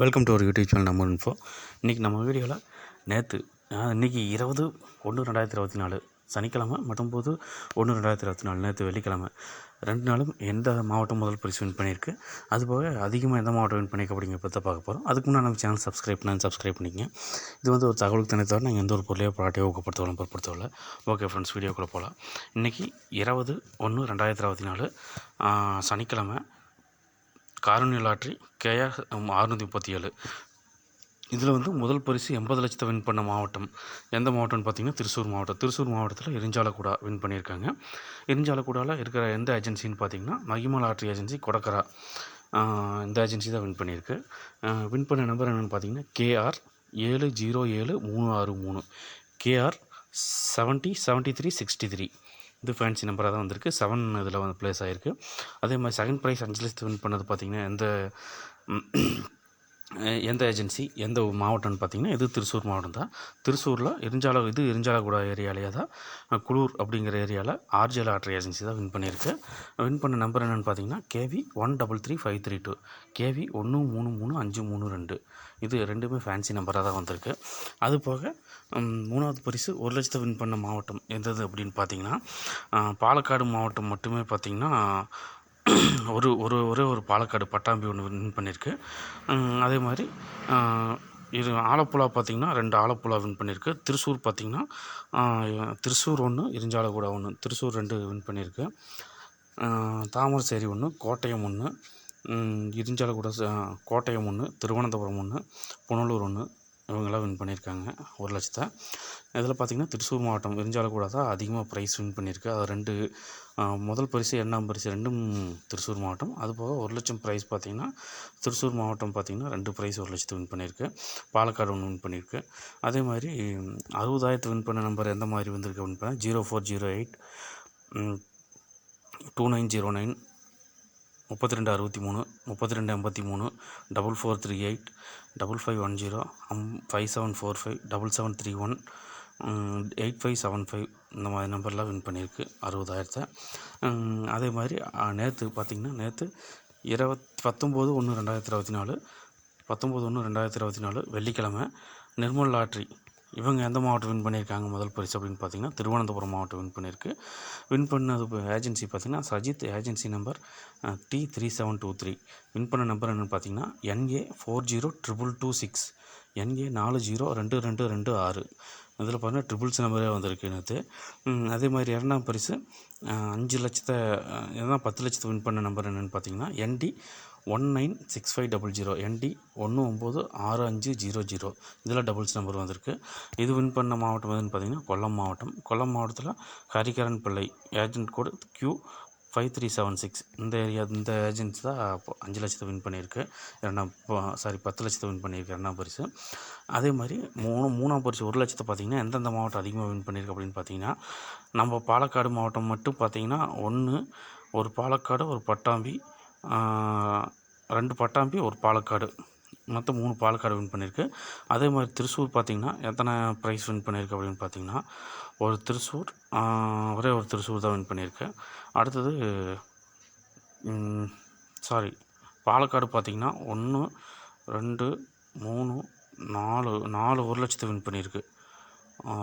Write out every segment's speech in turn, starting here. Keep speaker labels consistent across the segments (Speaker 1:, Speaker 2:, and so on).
Speaker 1: Welcome to ஒரு YouTube channel நம்ம info இன்றைக்கி நம்ம வீடியோவில் நேற்று இன்றைக்கி இருபது ஒன்று ரெண்டாயிரத்தி இருபத்தி நாலு சனிக்கிழமை பத்தொம்போது ஒன்று ரெண்டாயிரத்தி இருபத்தி நாலு நேற்று வெள்ளிக்கிழமை. ரெண்டு நாளும் எந்த மாவட்டம் முதல் பரிசு வின் பண்ணியிருக்கு? அதுபோக அதிகமாக எந்த மாவட்டம் வின் பண்ணிக்க அப்படிங்கிற பற்றி பார்க்க போகிறோம் அதுக்கு முன்னாடி நம்ம சேனல் சப்ஸ்கிரைப் பண்ணி சப்ஸ்கிரைப் பண்ணிக்கங்க. இது வந்து ஒரு தகவலுக்கு தனி தவிர நாங்கள் எந்த ஒரு பொருளையோ ப்ராட்டியோ ஊக்கப்படுத்தவோ பொருட்படுத்தவில்லை. ஓகே ஃப்ரெண்ட்ஸ் வீடியோக்குள்ளே போகலாம் இன்றைக்கி இருபது ஒன்று ரெண்டாயிரத்தி இருபத்தி நாலு சனிக்கிழமை காரணிய லாட்ரி கேஆர் அறுநூற்றி முப்பத்தி ஏழு. இதில் வந்து முதல் பரிசு எண்பது லட்சத்தை வின் பண்ண மாவட்டம். எந்த மாவட்டம்னு பார்த்தீங்கன்னா திருச்சூர் மாவட்டம். திருச்சூர் மாவட்டத்தில் எரிஞ்சாலக்கூடா வின் பண்ணியிருக்காங்க. எரிஞ்சாலக்கூடாவில் இருக்கிற எந்த ஏஜென்சின்னு பார்த்தீங்கன்னா மகிமா லாட்ரி ஏஜென்சி கொடக்கரா. இந்த ஏஜென்சி தான் வின் பண்ணியிருக்கு. வின் பண்ண நம்பர் என்னென்னு பார்த்தீங்கன்னா கேஆர் ஏழு ஜீரோ ஏழு மூணு ஆறு மூணு. KR seventy seventy three sixty three. இது ஃபேன்சி நம்பராக தான் வந்திருக்கு. செவன் இதில் வந்து ப்ளேஸ் ஆகிருக்கு அதே மாதிரி செகண்ட் ப்ரைஸ் அஞ்சு லட்சத்து வின் பண்ணது பார்த்திங்கன்னா எந்த எந்த ஏஜென்சி எந்த மாவட்டம்னு பார்த்தீங்கன்னா இது திருச்சூர் மாவட்டம் தான். திருச்சூரில் இருஞ்சால இது எரிஞ்சாலகுடா ஏரியாலேயே தான். குளூர் அப்படிங்கிற ஏரியாவில் ஆர்ஜே லாட்ரி ஏஜென்சி தான் வின் பண்ணியிருக்கு. வின் பண்ண நம்பர் என்னென்னு பார்த்தீங்கன்னா KV one double three five three two. KV ஒன்று மூணு மூணு அஞ்சு மூணு ரெண்டு. இது ரெண்டுமே ஃபேன்சி நம்பராக தான் வந்திருக்கு. அது போக மூணாவது பரிசு ஒரு லட்சத்தை வின் பண்ண மாவட்டம் எந்தது அப்படின்னு பார்த்தீங்கன்னா பாலக்காடு மாவட்டம் மட்டுமே பார்த்திங்கன்னா ஒரு ஒரு ஒரே ஒரு பாலக்காடு பட்டாம்பி ஒன்று வின் பண்ணியிருக்கு அதே மாதிரி இது ஆலப்புழா பார்த்திங்கன்னா ரெண்டு ஆலப்புழா வின் பண்ணியிருக்கு திருச்சூர் பார்த்திங்கன்னா திருசூர் ஒன்று இரிஞ்சாலக்கூடா ஒன்று திருச்சூர் ரெண்டு வின் பண்ணியிருக்கு ஆஹ், தாமரசேரி ஒன்று கோட்டயம் ஒன்று இரிஞ்சாலக்கூட கோட்டயம் ஒன்று திருவனந்தபுரம் ஒன்று புனலூர் ஒன்று இவங்கெல்லாம் வின் பண்ணியிருக்காங்க. ஒரு லட்சத்தை. இதில் பார்த்திங்கன்னா திருச்சூர் மாவட்டம் இரிஞ்சாலக்கூடா தான் அதிகமாக ப்ரைஸ் வின் பண்ணியிருக்கு. அது ரெண்டு முதல் பரிசு இரண்டாம் பரிசு ரெண்டும் திருச்சூர் மாவட்டம். அதுபோக ஒரு லட்சம் ப்ரைஸ் பார்த்திங்கன்னா திருச்சூர் மாவட்டம் பார்த்திங்கன்னா ரெண்டு ப்ரைஸ் ஒரு லட்சத்து வின் பண்ணியிருக்கு. பாலக்காடு ஒன்று வின் பண்ணியிருக்கு. அதே மாதிரி அறுபதாயிரத்து வின் பண்ண நம்பர் எந்த மாதிரி வந்திருக்கு அப்படின்னு பார்த்தா zero four zero eight two nine zero nine முப்பத்தி ரெண்டு அறுபத்தி மூணு முப்பத்தி ரெண்டு எண்பத்தி மூணு double four three eight double five one zero um five seven four five double seven three one eight five seven five இந்த மாதிரி நம்பர்லாம் வின் பண்ணியிருக்கு. அறுபதாயிரத்தை. அதே மாதிரி நேற்று பார்த்திங்கன்னா நேற்று இருபத் பத்தொம்போது ஒன்று ரெண்டாயிரத்தி இருபத்தி நாலு பத்தொம்போது ஒன்று ரெண்டாயிரத்தி இருபத்தி நாலு வெள்ளிக்கிழமை நிர்மல் லாட்ரி இவங்க எந்த மாவட்டம் வின் பண்ணியிருக்காங்க முதல் பரிசு அப்படின்னு பார்த்தீங்கன்னா திருவனந்தபுரம் மாவட்டம் வின் பண்ணியிருக்கு. வின் பண்ணது ஏஜென்சி பார்த்தீங்கன்னா Sajith agency number D three seven two three win பண்ண நம்பர் என்னென்னு பார்த்தீங்கன்னா NA four zero triple two six NA நாலு ஜீரோ ரெண்டு ரெண்டு ரெண்டு ஆறு இதில் பார்த்தீங்கன்னா ட்ரிபிள்ஸ் நம்பரே வந்திருக்கு நேற்று அதே மாதிரி இரண்டாம் பரிசு அஞ்சு லட்சத்தை எதான் பத்து லட்சத்தை வின் பண்ண நம்பர் என்னென்னு பார்த்தீங்கன்னா ND one nine six five double zero ND ஒன்று ஒம்பது ஆறு அஞ்சு ஜீரோ ஜீரோ இதில் டபுள்ஸ் நம்பர் வந்திருக்கு. இது வின் பண்ண மாவட்டம் எதுன்னு பார்த்தீங்கன்னா கொல்லம் மாவட்டம். கொல்லம் மாவட்டத்தில் Hariharan Pillai agent code Q five three seven six இந்த ஏரியா இந்த ஏஜென்சி தான் இப்போ அஞ்சு லட்சத்தை வின் பண்ணியிருக்கு. இரண்டாம் சாரி பத்து லட்சத்தை வின் பண்ணியிருக்கு இரண்டாம் பரிசு. அதே மாதிரி மூணு மூணாம் பரிசு ஒரு லட்சத்தை பார்த்தீங்கன்னா எந்தெந்த மாவட்டம் அதிகமாக வின் பண்ணியிருக்கு அப்படின்னு பார்த்தீங்கன்னா நம்ம பாலக்காடு மாவட்டம் மட்டும் பார்த்தீங்கன்னா ஒன்று ஒரு பாலக்காடு ஒரு பட்டாம்பி ரெண்டு பட்டாம்பி ஒரு பாலக்காடு. மொத்தம் மூணு பாலக்காடு வின் பண்ணியிருக்கு அதே மாதிரி திருச்சூர் பார்த்திங்கன்னா எத்தனை ப்ரைஸ் வின் பண்ணியிருக்கு அப்படின்னு பார்த்தீங்கன்னா ஒரு திருச்சூர் ஒரே ஒரு திருச்சூர் தான் வின் பண்ணியிருக்கு அடுத்தது சாரி பாலக்காடு பார்த்திங்கன்னா ஒன்று ரெண்டு மூணு நாலு நாலு ஒரு லட்சத்தை வின் பண்ணியிருக்கு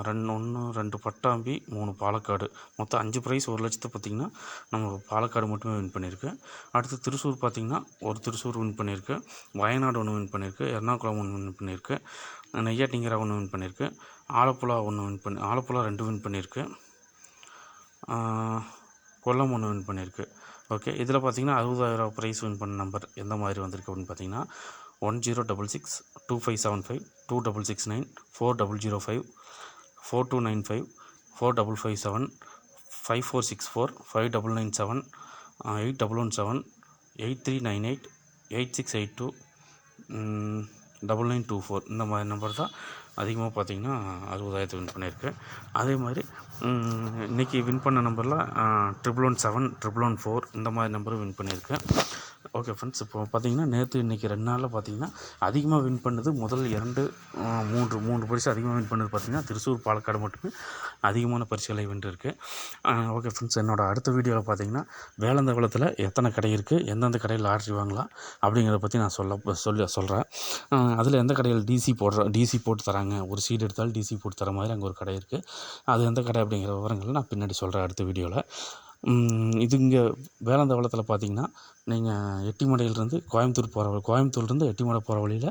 Speaker 1: ரெண்டு ஒன்று ரெண்டு பட்டாம்பி மூணு பாலக்காடு. மொத்தம் அஞ்சு ப்ரைஸ் ஒரு லட்சத்தை பார்த்திங்கன்னா நம்ம பாலக்காடு மட்டுமே வின் பண்ணியிருக்கு. அடுத்து திருச்சூர் பார்த்திங்கன்னா ஒரு திருச்சூர் வின் பண்ணியிருக்கு. வயநாடு ஒன்று வின் பண்ணியிருக்கு. எர்ணாகுளம் ஒன்று வின் பண்ணியிருக்கு. நெய்யாட்டிங்கரா ஒன்று வின் பண்ணியிருக்கு. ஆலப்புழா ஒன்று வின் பண்ணி ஆலப்புழா ரெண்டு வின் பண்ணியிருக்கு. கொல்லம் ஒன்று வின் பண்ணியிருக்கு. ஓகே இதில் பார்த்தீங்கன்னா அறுபதாயிரம் ப்ரைஸ் வின் பண்ண நம்பர் எந்த மாதிரி வந்திருக்கு அப்படின்னு பார்த்தீங்கன்னா one zero double six two five seven five two double six nine four double zero five four two nine five four double five seven five four six four five double nine seven eight double one seven eight three nine eight eight six eight two double nine two four இந்த மாதிரி number தான் அதிகமாக பார்த்தீங்கன்னா அறுபதாயிரத்து win பண்ணியிருக்கு. அதே மாதிரி இன்றைக்கி இன்னைக்கு வின் பண்ண நம்பரில் triple one seven triple one four இந்த மாதிரி நம்பரும் வின் பண்ணியிருக்கேன் ஓகே ஃப்ரெண்ட்ஸ் இப்போ பார்த்தீங்கன்னா நேற்று இன்றைக்கி ரெண்டு நாளில் பார்த்தீங்கன்னா அதிகமாக வின் பண்ணது முதல் இரண்டு மூன்று மூன்று பரிசு அதிகமாக வின் பண்ணது பார்த்திங்கன்னா திருச்சூர் பாலக்காடு மட்டுமே அதிகமான பரிசுகளை வென்றிருக்கு. ஓகே ஃப்ரெண்ட்ஸ் என்னோடய அடுத்த வீடியோவில் பார்த்தீங்கன்னா வேலந்தகுளத்தில் எத்தனை கடை இருக்குது எந்தெந்த கடையில் லாட்ரி வாங்கலாம் அப்படிங்கிறத பற்றி நான் சொல்ல சொல்லி சொல்கிறேன் அதில் எந்த கடையில் டிசி போடுற டிசி போட்டு தராங்க ஒரு சீட் எடுத்தாலும் டிசி போட்டு தர மாதிரி அங்கே ஒரு கடை இருக்குது அது எந்த கடை அப்படிங்கிற விவரங்களை நான் பின்னாடி சொல்கிறேன் அடுத்த வீடியோவில் இது இங்கே வேலந்தவளத்தில் பார்த்தீங்கன்னா நீங்கள் எட்டிமடையிலிருந்து கோயம்புத்தூர் போகிற கோயம்புத்தூர்லேருந்து எட்டிமடை போகிற வழியில்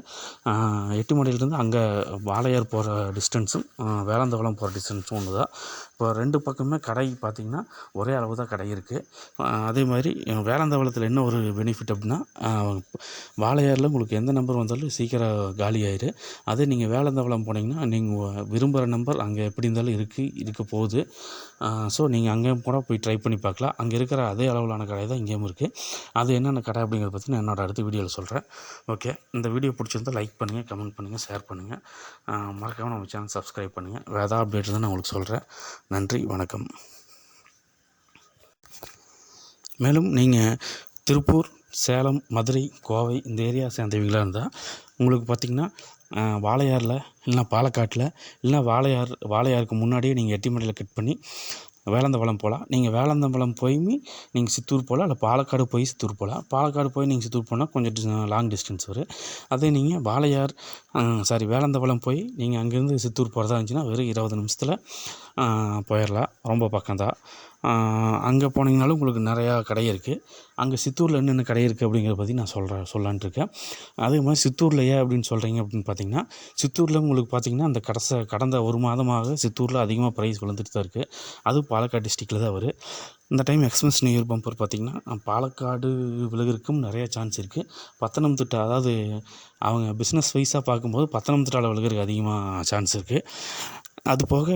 Speaker 1: எட்டிமடையிலேருந்து அங்கே வாளையார் போகிற டிஸ்டன்ஸும் வேலந்தவளம் போகிற டிஸ்டன்ஸும் ஒன்று தான். இப்போ ரெண்டு பக்கமே கடை பார்த்தீங்கன்னா ஒரே அளவு தான் கடை இருக்குது அதே மாதிரி வேலந்தவளத்தில் என்ன ஒரு பெனிஃபிட் அப்படின்னா வாழையாரில் வாளையாரில் உங்களுக்கு எந்த நம்பர் வந்தாலும் சீக்கிரம் காலி ஆயிரு. அதே நீங்கள் வேலந்தவளம் போனீங்கன்னா நீங்கள் விரும்புகிற நம்பர் அங்கே எப்படி இருந்தாலும் இருக்குது இருக்க போகுது. ஸோ நீங்கள் அங்கேயும் கூட போய் ட்ரை பண்ணி பார்க்கலாம். அங்கே இருக்கிற அதே அளவிலான கடை தான் இங்கேயும் இருக்குது அது என்னென்ன கடை அப்படிங்கிறத பற்றி நான் என்னோடய அடுத்த வீடியோவில் சொல்கிறேன் ஓகே இந்த வீடியோ பிடிச்சிருந்தா லைக் பண்ணுங்கள் கமெண்ட் பண்ணுங்கள் ஷேர் பண்ணுங்கள் மறக்காமல் நம்ம சேனல் சப்ஸ்கிரைப் பண்ணுங்கள் வேறு ஏதாவது அப்டேட் தான் நான் உங்களுக்கு சொல்கிறேன் நன்றி வணக்கம். மேலும் நீங்கள் திருப்பூர் சேலம் மதுரை கோவை இந்த ஏரியா சேர்ந்தவங்களாக இருந்தால் உங்களுக்கு பார்த்திங்கன்னா வாழையாரில் இல்லைனா பாலக்காட்டில் இல்லைனா வாழையார் வாழையாருக்கு முன்னாடியே நீங்கள் எட்டிமடையில் கட் பண்ணி வேலந்தவளம் போகலாம் நீங்கள் வேலந்தவளம் போய் நீங்கள் சித்தூர் போகலாம் இல்லை பாலக்காடு போய் சித்தூர் போகலாம் பாலக்காடு போய் நீங்கள் சித்தூர் போனால் கொஞ்சம் லாங் டிஸ்டன்ஸ் வரும் அதே நீங்கள் வாளையார் சாரி வேலந்தவளம் போய் நீங்கள் அங்கேருந்து சித்தூர் போகிறதா இருந்துச்சுன்னா வெறும் இருபது நிமிஷத்தில் போயிடலாம் ரொம்ப பக்கம்தான். அங்கே போனீங்கனாலும் உங்களுக்கு நிறையா கடை இருக்குது அங்கே சித்தூரில் என்னென்ன கடை இருக்குது அப்படிங்கிறத பற்றி நான் சொல்கிறேன் சொல்லான்ட்டு இருக்கேன். அதே மாதிரி சித்தூரில் ஏன் அப்படின்னு சொல்கிறீங்க அப்படின்னு பார்த்தீங்கன்னா சித்தூரில் உங்களுக்கு பார்த்தீங்கன்னா அந்த கடைச கடந்த ஒரு மாதமாக சித்தூரில் அதிகமாக ப்ரைஸ் விழுந்துட்டு தான் இருக்குது அதுவும் பாலக்காடு டிஸ்ட்ரிக்டில் தான் வரும் இந்த time express new year bumper பார்த்திங்கன்னா பாலக்காடு விழுகிறதுக்கும் நிறையா சான்ஸ் இருக்குது பத்தனம்திட்டா அதாவது அவங்க பிஸ்னஸ் வைஸாக பார்க்கும்போது பத்தனம்திட்டாவில் விழுகிறதுக்கு அதிகமாக சான்ஸ் இருக்குது அது போக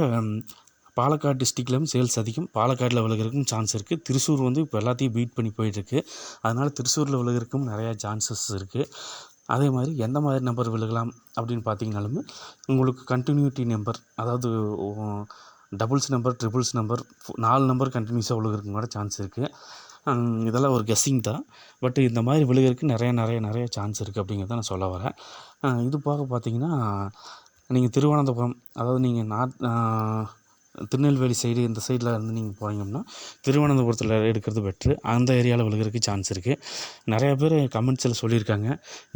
Speaker 1: பாலக்காடு டிஸ்ட்ரிக்ட்லேயும் சேல்ஸ் அதிகம். பாலக்காட்டில் விழுகிறதுக்கும் சான்ஸ் இருக்குது திருச்சூர் வந்து இப்போ எல்லாத்தையும் பீட் பண்ணி போயிட்டுருக்கு. அதனால் திருச்சூரில் விழுகிறதுக்கும் நிறையா சான்சஸ் இருக்குது அதே மாதிரி எந்த மாதிரி நம்பர் விழுகலாம் அப்படின்னு பார்த்தீங்கனாலுமே உங்களுக்கு கண்டினியூட்டி நம்பர் அதாவது டபுள்ஸ் நம்பர் ட்ரிபிள்ஸ் நம்பர் நாலு நம்பர் கண்டினியூஸாக விழுகிறதுக்கு கூட சான்ஸ் இருக்குது இதெல்லாம் ஒரு கெஸ்ஸிங் தான். பட் இந்த மாதிரி விழுகிறதுக்கு நிறைய நிறைய நிறைய சான்ஸ் இருக்குது அப்படிங்கிறத நான் சொல்ல வரேன். இது போக பார்த்தீங்கன்னா நீங்கள் திருவனந்தபுரம் அதாவது நீங்கள் நார்த் திருநெல்வேலி சைடு இந்த சைடில் இருந்து நீங்கள் போனீங்கன்னா திருவனந்தபுரத்தில் எடுக்கிறது பெட்ரு அந்த ஏரியாவில் விழுகிறதுக்கு சான்ஸ் இருக்குது நிறையா பேர் கமெண்ட்ஸில் சொல்லியிருக்காங்க.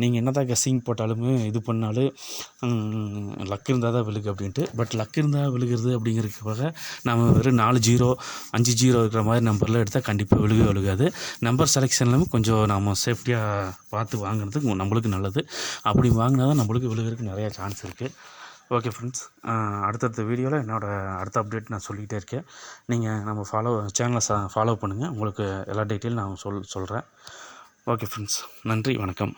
Speaker 1: நீங்கள் என்ன தான் கெஸ்ஸிங் போட்டாலுமே இது பண்ணாலும் லக் இருந்தால் தான் விழுகு அப்படின்ட்டு. பட் லக் இருந்தால் விழுகிறது அப்படிங்கிறதுக்காக நம்ம வெறும் நாலு ஜீரோ அஞ்சு ஜீரோ இருக்கிற மாதிரி நம்பரில் எடுத்தால் கண்டிப்பாக விழுகவே விழுகாது. நம்பர் செலெக்ஷன்லையும் கொஞ்சம் நம்ம சேஃப்டியாக பார்த்து வாங்குறது நம்மளுக்கு நல்லது. அப்படி வாங்கினா தான் நம்மளுக்கு விழுகிறதுக்கு நிறையா சான்ஸ் இருக்குது ஓகே ஃப்ரெண்ட்ஸ் அடுத்தடுத்த வீடியோவில் என்னோடய அடுத்த அப்டேட் நான் சொல்லிக்கிட்டே இருக்கேன். நீங்கள் நம்ம ஃபாலோ சேனலை சா ஃபாலோ பண்ணுங்கள் உங்களுக்கு எல்லா டீட்டெயிலும் நான் சொல் சொல்கிறேன் ஓகே ஃப்ரெண்ட்ஸ் நன்றி வணக்கம்.